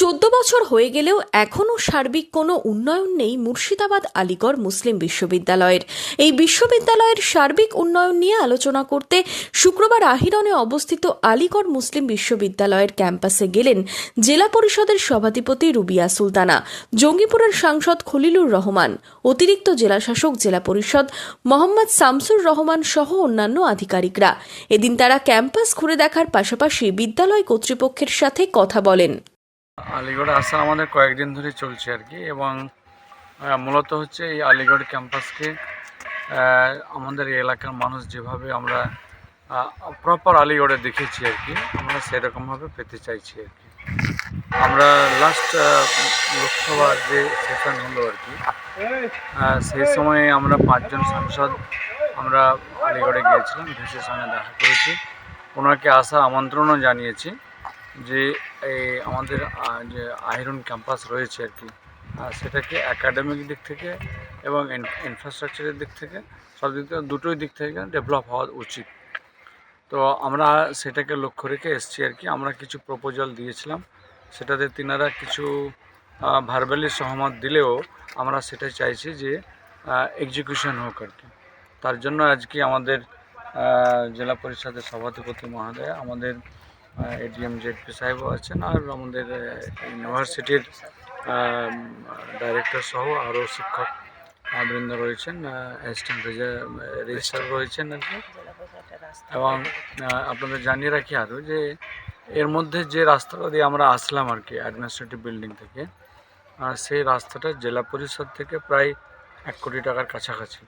চোদ্দ বছর হয়ে গেলেও এখনও সার্বিক কোনো উন্নয়ন নেই মুর্শিদাবাদ, আলিগড় মুসলিম বিশ্ববিদ্যালয়ের। এই বিশ্ববিদ্যালয়ের সার্বিক উন্নয়ন নিয়ে আলোচনা করতে শুক্রবার আহিরনে অবস্থিত আলিগড় মুসলিম বিশ্ববিদ্যালয়ের ক্যাম্পাসে গেলেন জেলা পরিষদের সভাধিপতি রুবিয়া সুলতানা, জঙ্গিপুরের সাংসদ খলিলুর রহমান, অতিরিক্ত জেলাশাসক জেলা পরিষদ মোহাম্মদ শামসুর রহমান সহ অন্যান্য আধিকারিকরা। এদিন তারা ক্যাম্পাস ঘুরে দেখার পাশাপাশি বিদ্যালয় কর্তৃপক্ষের সাথে কথা বলেন। আলিগড়ে আসা আমাদের কয়েকদিন ধরে চলছে আর কি এবং মূলত হচ্ছে এই আলিগড় ক্যাম্পাসকে আমাদের এলাকার মানুষ যেভাবে আমরা প্রপার আলিগড়ে দেখেছি আর কি, আমরা সেরকমভাবে পেতে চাইছি আর কি। আমরা লাস্ট লোকসভার যে সেশন হলো আর কি সেই সময়ে আমরা পাঁচজন সাংসদ আমরা আলিগড়ে গিয়েছিলাম ভিসির সঙ্গে দেখা করেছি। ওনাকে আসার আমন্ত্রণও জানিয়েছি। যে আমাদের যে আয়রন ক্যাম্পাস রয়েছে আর কি সেটাকে একাডেমিক দিক থেকে এবং ইনফ্রাস্ট্রাকচারের দিক থেকে সব দিক থেকে, দুটোই দিক থেকে ডেভেলপ হওয়া উচিত। তো আমরা সেটাকে লক্ষ্য রেখে এসেছি আর কি, আমরা কিছু প্রপোজাল দিয়েছিলাম, সেটাতে তিনারা কিছু ভার্বালি সহমত দিলেও আমরা সেটা চাইছি যে এক্সিকিউশন হোক আর কি। তার জন্য আজকে আমাদের জেলা পরিষদের সভাধিপতি মহোদয় আমাদের এডিএম জেডপি সাহেবও আছেন আর আমাদের ইউনিভার্সিটির ডাইরেক্টর সহ আরও শিক্ষক বৃন্দ রয়েছেন অ্যাসিস্ট্যান্ট রেজিস্ট্রার রয়েছেন আর কি। এবং আপনাদের জানিয়ে রাখি আরও যে এর মধ্যে যে রাস্তাটা দিয়ে আমরা আসলাম আর কি অ্যাডমিনিস্ট্রেটিভ বিল্ডিং থেকে সেই রাস্তাটা জেলা পরিষদ থেকে প্রায় এক কোটি টাকার কাছাকাছি।